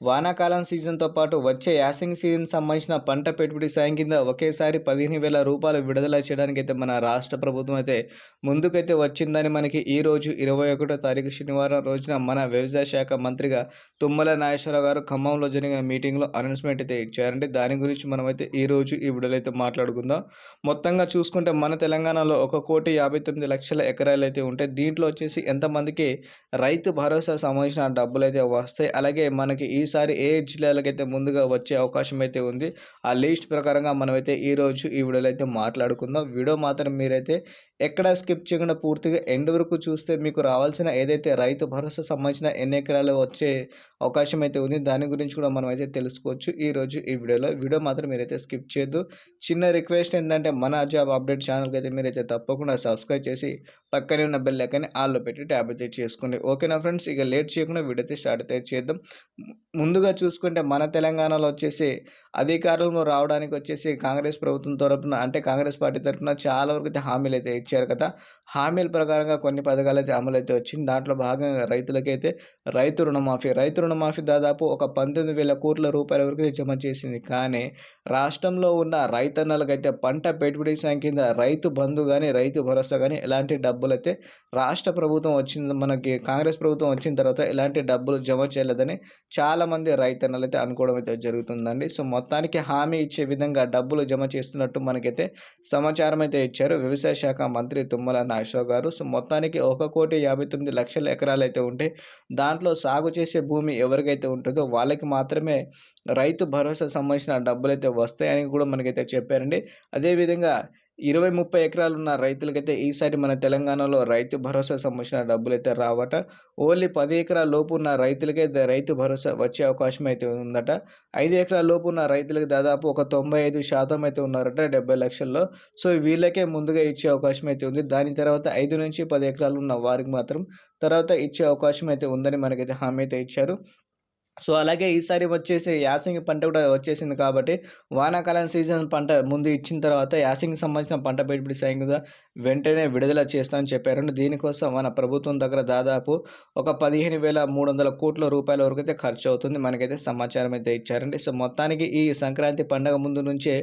వానాకాలం సీజన్తో పాటు వచ్చే యాసింగ్ సీజన్ సంబంధించిన పంట పెట్టుబడి సాయం కింద ఒకేసారి పదిహేను వేల రూపాయలు విడుదల చేయడానికి అయితే మన రాష్ట్ర ప్రభుత్వం అయితే ముందుకైతే వచ్చిందని మనకి ఈ రోజు ఇరవై ఒకటో తారీఖు శనివారం రోజున మన వ్యవసాయ శాఖ మంత్రిగా తుమ్మల నాగేశ్వరరావు గారు ఖమ్మంలో జరిగిన మీటింగ్లో అనౌన్స్మెంట్ అయితే ఇచ్చారండి. దాని గురించి మనమైతే ఈ రోజు ఈ విడుదలైతే అయితే మాట్లాడుకుందాం. మొత్తంగా చూసుకుంటే మన తెలంగాణలో ఒక కోటి యాభై తొమ్మిది లక్షల ఎకరాలు అయితే ఉంటాయి. దీంట్లో వచ్చేసి ఎంతమందికి రైతు భరోసా సంబంధించిన డబ్బులు అయితే వస్తాయి. అలాగే మనకి ఈ ఈసారి ఏ జిల్లాలకైతే ముందుగా వచ్చే అవకాశం అయితే ఉంది ఆ లిస్ట్ ప్రకారంగా మనమైతే ఈరోజు ఈ వీడియోలో అయితే మాట్లాడుకుందాం. వీడియో మాత్రం మీరైతే ఎక్కడ స్కిప్ చేయకుండా పూర్తిగా ఎండ్ వరకు చూస్తే మీకు రావాల్సిన ఏదైతే రైతు భరోసా సంబంధించిన ఎన్ని ఎకరాలు వచ్చే అవకాశం అయితే ఉంది దాని గురించి కూడా మనం అయితే తెలుసుకోవచ్చు ఈరోజు ఈ వీడియోలో. వీడియో మాత్రం మీరైతే స్కిప్ చేయొద్దు. చిన్న రిక్వెస్ట్ ఏంటంటే మన జాబ్ అప్డేట్ ఛానల్కి అయితే మీరైతే తప్పకుండా సబ్స్క్రైబ్ చేసి పక్కనే ఉన్న బెల్ లెక్కని ఆల్లో పెట్టి ట్యాబ్ అయితే చేసుకోండి. ఓకేనా ఫ్రెండ్స్? ఇక లేట్ చేయకుండా వీడియో అయితే స్టార్ట్ అయితే చేద్దాం. ముందుగా చూసుకుంటే మన తెలంగాణలో వచ్చేసి అధికారంలో రావడానికి వచ్చేసి కాంగ్రెస్ ప్రభుత్వం తరపున అంటే కాంగ్రెస్ పార్టీ తరపున చాలా వరకు అయితే హామీలు అయితే ఇచ్చారు కదా. హామీల ప్రకారంగా కొన్ని పథకాలు అయితే అమలు అయితే వచ్చింది. దాంట్లో భాగంగా రైతులకైతే రైతు రుణమాఫీ రైతు రుణమాఫీ దాదాపు ఒక పంతొమ్మిది వేల కోట్ల రూపాయల వరకు జమ చేసింది. కానీ రాష్ట్రంలో ఉన్న రైతన్నలకైతే పంట పెట్టుబడి సాయం కింద రైతు బంధు కానీ రైతు భరోసా కానీ ఎలాంటి డబ్బులు అయితే రాష్ట్ర ప్రభుత్వం వచ్చింది మనకి కాంగ్రెస్ ప్రభుత్వం వచ్చిన తర్వాత ఎలాంటి డబ్బులు జమ చేయలేదని చాలా చాలామంది రైతన్నలు అయితే అనుకోవడం అయితే జరుగుతుందండి. సో మొత్తానికి హామీ ఇచ్చే విధంగా డబ్బులు జమ చేస్తున్నట్టు మనకైతే సమాచారం అయితే ఇచ్చారు వ్యవసాయ శాఖ మంత్రి తుమ్మల నాగేశ్వరరావు గారు. సో మొత్తానికి ఒక కోటి యాభై తొమ్మిది లక్షల ఎకరాలు అయితే ఉంటే దాంట్లో సాగు చేసే భూమి ఎవరికైతే ఉంటుందో వాళ్ళకి మాత్రమే రైతు భరోసా సంబంధించిన డబ్బులు అయితే వస్తాయని కూడా మనకైతే చెప్పారండి. అదేవిధంగా ఇరవై ముప్పై ఎకరాలు ఉన్న రైతులకైతే ఈసారి మన తెలంగాణలో రైతు భరోసా సంబంధించిన డబ్బులు అయితే రావట. ఓన్లీ పది ఎకరాల లోపు ఉన్న రైతులకైతే రైతు భరోసా వచ్చే అవకాశం అయితే ఉందట. ఐదు ఎకరాల లోపు ఉన్న రైతులకు దాదాపు ఒక తొంభై ఐదు శాతం అయితే ఉన్నారట డెబ్బై లక్షల్లో. సో వీళ్ళకే ముందుగా ఇచ్చే అవకాశం అయితే ఉంది. దాని తర్వాత ఐదు నుంచి పది ఎకరాలు ఉన్న వారికి మాత్రం తర్వాత ఇచ్చే అవకాశం అయితే ఉందని మనకైతే హామీ అయితే ఇచ్చారు. సో అలాగే ఈసారి వచ్చేసి యాసింగి పంట కూడా వచ్చేసింది కాబట్టి వానాకాలం సీజన్ పంట ముందు ఇచ్చిన తర్వాత యాసంగి సంబంధించిన పంట పెట్టుబడి సాయం కూడా వెంటనే విడుదల చేస్తామని చెప్పారు. దీనికోసం మన ప్రభుత్వం దగ్గర దాదాపు ఒక పదిహేను వేల మూడు వందల కోట్ల రూపాయల వరకు అయితే ఖర్చు అవుతుంది. మనకైతే సమాచారం అయితే ఇచ్చారండి. సో మొత్తానికి ఈ సంక్రాంతి పండగ ముందు నుంచే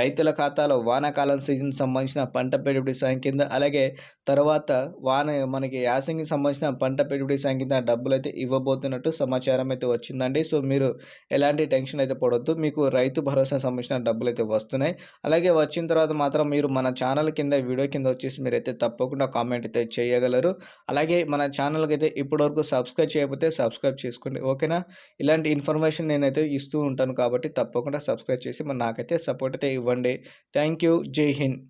రైతుల ఖాతాలో వానాకాలం సీజన్ సంబంధించిన పంట పెట్టుబడి సాయం కింద అలాగే తర్వాత వాన మనకి యాసంగి సంబంధించిన పంట పెట్టుబడి సాయం కింద డబ్బులు అయితే ఇవ్వబోతున్నట్టు సమాచారం అయితే వచ్చింది. వస్తుందండి సో మీరు ఎలాంటి టెన్షన్ అయితే పడవద్దు మీకు రైతు భరోసా సంబంధించిన డబ్బులు అయితే వస్తున్నాయి. అలాగే వచ్చిన తర్వాత మాత్రం మీరు మన ఛానల్ కింద వీడియో కింద వచ్చేసి మీరైతే తప్పకుండా కామెంట్ అయితే చేయగలరు. అలాగే మన ఛానల్కి అయితే ఇప్పటివరకు సబ్స్క్రైబ్ చేయకపోతే సబ్స్క్రైబ్ చేసుకోండి. ఓకేనా? ఇలాంటి ఇన్ఫర్మేషన్ నేనైతే ఇస్తూ ఉంటాను కాబట్టి తప్పకుండా సబ్స్క్రైబ్ చేసి మరి నాకైతే సపోర్ట్ అయితే ఇవ్వండి. Thank you. జై హింద్.